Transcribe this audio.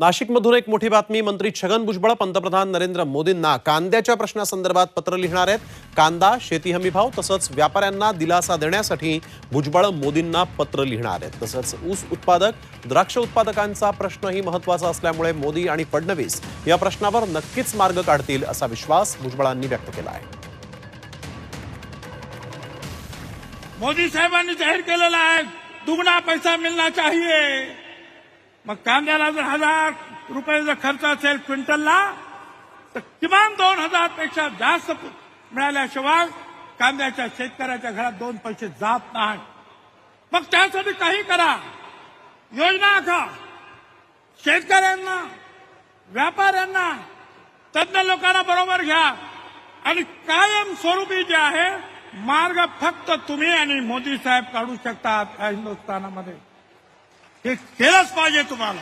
नाशिकमधून एक मोठी बातमी मंत्री छगन भुजबळ पंतप्रधान नरेंद्र मोदींना कांद्याच्या प्रश्नासंदर्भात पत्र लिहिणार आहेत. कांदा शेती हमी भाव तसंच व्यापाऱ्यांना दिलासा देण्यासाठी भुजबळ मोदींना पत्र लिहिणार आहेत. तसंच ऊस उत्पादक द्राक्ष उत्पादकांचा प्रश्नही महत्त्वाचा असल्यामुळे मोदी आणि फडणवीस या प्रश्नावर नक्कीच मार्ग काढतील असा विश्वास भुजबळांनी व्यक्त केला आहे. मोदी साहेबांनी जाहीर केलेला आहे दुगणा पैसा मिळणार चाहिए. मग कांद्याला जर हजार रुपये जर खर्च असेल क्विंटलला तर किमान दोन हजारपेक्षा जास्त मिळाल्याशिवाय कांद्याच्या शेतकऱ्याच्या घरात दोन पैसे जात नाही मग त्यासाठी काही करा. योजना आखा. शेतकऱ्यांना व्यापाऱ्यांना तज्ञ लोकांना बरोबर घ्या. आणि कायम स्वरूपी जे आहे मार्ग फक्त तुम्ही आणि मोदी साहेब काढू शकतात या हिंदुस्थानामध्ये. हे केलंच पाहिजे तुम्हाला.